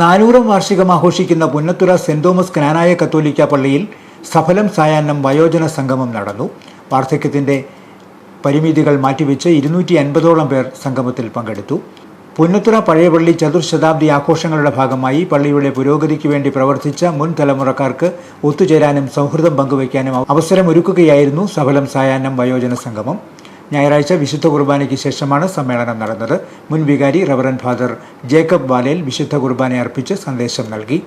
നാനൂറാം വാർഷികം ആഘോഷിക്കുന്ന Punnathura saint Thomas Knanaya കത്തോലിക്ക പള്ളിയിൽ സഫലം സായാഹ്നം വയോജന സംഗമം നടന്നു. വാർദ്ധക്യത്തിന്റെ പരിമിതികൾ മാറ്റിവെച്ച് ഇരുന്നൂറ്റി അൻപതോളം പേർ സംഗമത്തിൽ പങ്കെടുത്തു. പുന്നത്തുറ പഴയപള്ളി ചതുർശതാബ്ദി ആഘോഷങ്ങളുടെ ഭാഗമായി പള്ളിയുടെ പുരോഗതിക്ക് വേണ്ടി പ്രവർത്തിച്ച മുൻ തലമുറക്കാർക്ക് ഒത്തുചേരാനും സൗഹൃദം പങ്കുവയ്ക്കാനും അവസരമൊരുക്കുകയായിരുന്നു സഫലം സായാഹ്നം വയോജന സംഗമം. ഞായറാഴ്ച വിശുദ്ധ കുർബാനയ്ക്ക് ശേഷമാണ് സമ്മേളനം നടന്നത്. മുൻ വികാരി റവറൻ ഫാദർ ജേക്കബ് വാലേൽ വിശുദ്ധ കുർബാന അർപ്പിച്ച് സന്ദേശം നൽകി.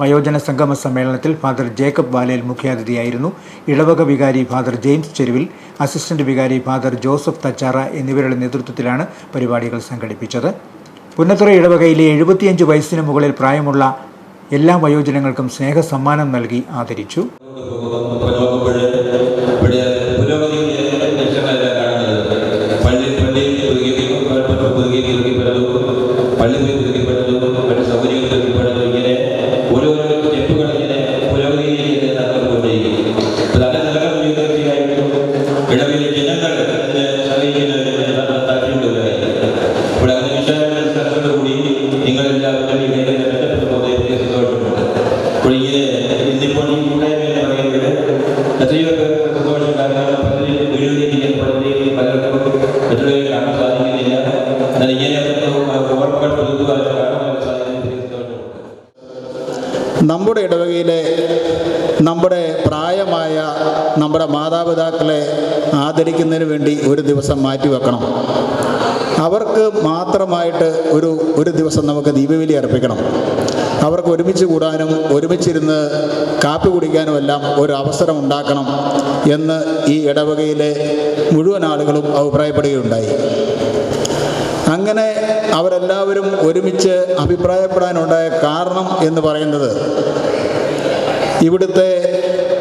വയോജന സംഗമ സമ്മേളനത്തിൽ ഫാദർ ജേക്കബ് വാലേൽ മുഖ്യാതിഥിയായിരുന്നു. ഇളവക വികാരി ഫാദർ ജെയിംസ് ചെരുവിൽ അസിസ്റ്റന്റ് വികാരി ഫാദർ ജോസഫ് തച്ചാറ എന്നിവരുടെ നേതൃത്വത്തിലാണ് പരിപാടികൾ സംഘടിപ്പിച്ചത്. പുന്നത്തുറ ഇടവകയിലെ എഴുപത്തിയഞ്ച് വയസ്സിന് മുകളിൽ പ്രായമുള്ള എല്ലാ വയോജനങ്ങൾക്കും സ്നേഹസമ്മാനം നൽകി ആദരിച്ചു. പള്ളി പുതുക്കിപ്പെടുന്നു മറ്റ് സൗകര്യങ്ങൾ പുതുക്കിപ്പെടുന്നു ഇങ്ങനെ ഓരോരോ സ്റ്റെപ്പുകൾ ഇങ്ങനെ പുരോഗതിയിലേക്ക് നടന്നുകൊണ്ടിരിക്കും അപ്പോൾ അങ്ങനെ നടന്നുകൊണ്ടിരിക്കുകയായിട്ടും ഇടവിലെ ജനങ്ങൾ നിങ്ങളെല്ലാവരും ഈ മേഖല സന്തോഷമുണ്ട്. അപ്പോൾ ഇങ്ങനെ ഇന്നിപ്പോൾ ഈ കൂട്ടായ്മ പറയുന്നത് എത്രയോ പേർക്ക് സന്തോഷം കാരണം പലരും വീടുകളിലേക്ക് പലരെയും പലർക്കും മറ്റുള്ളവരെ കാണാൻ സാധിക്കുന്നില്ല. എന്നാൽ ഇങ്ങനെ നമ്മുടെ ഇടവകയിലെ നമ്മുടെ പ്രായമായ നമ്മുടെ മാതാപിതാക്കളെ ആദരിക്കുന്നതിന് വേണ്ടി ഒരു ദിവസം മാറ്റി വെക്കണം. അവർക്ക് മാത്രമായിട്ട് ഒരു ഒരു ദിവസം നമുക്ക് ദീപവലി അർപ്പിക്കണം. അവർക്ക് ഒരുമിച്ച് കൂടാനും ഒരുമിച്ചിരുന്ന് കാപ്പി കുടിക്കാനും എല്ലാം ഒരു അവസരം ഉണ്ടാക്കണം എന്ന് ഈ ഇടവകയിലെ മുഴുവൻ ആളുകളും അഭിപ്രായപ്പെടുകയുണ്ടായി. അങ്ങനെ അവരെല്ലാവരും ഒരുമിച്ച് അഭിപ്രായപ്പെടാനുണ്ടായ കാരണം എന്ന് പറയുന്നത് ഇവിടുത്തെ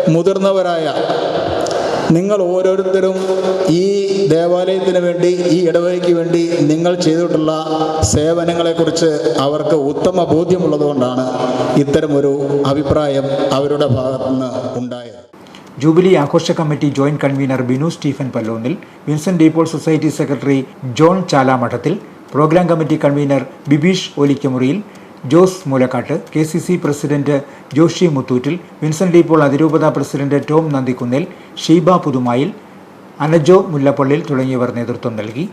മുതിർന്നവരായ നിങ്ങൾ ഓരോരുത്തരും ഈ ദേവാലയത്തിന് വേണ്ടി ഈ ഇടവകയ്ക്ക് വേണ്ടി നിങ്ങൾ ചെയ്തിട്ടുള്ള സേവനങ്ങളെക്കുറിച്ച് അവർക്ക് ഉത്തമ ബോധ്യമുള്ളതുകൊണ്ടാണ് ഇത്തരമൊരു അഭിപ്രായം അവരുടെ ഭാഗത്തുനിന്ന് ഉണ്ടായത്. ജൂബിലി ആഘോഷ committee joint convener Binu Stephen Pallonnil Vincent DePaul society secretary John Chalamathathil program committee convener Bibeesh Olikkamuriyil Jose Moolakkattu K C C president Joshi Muthoottil Vincent DePaul അതിരൂപത പ്രസിഡന്റ് ടോം നന്ദിക്കുന്നേൽ ഷീബ പുതുമായിൽ അനജോ മുല്ലപ്പള്ളിൽ തുടങ്ങിയവർ നേതൃത്വം നൽകി.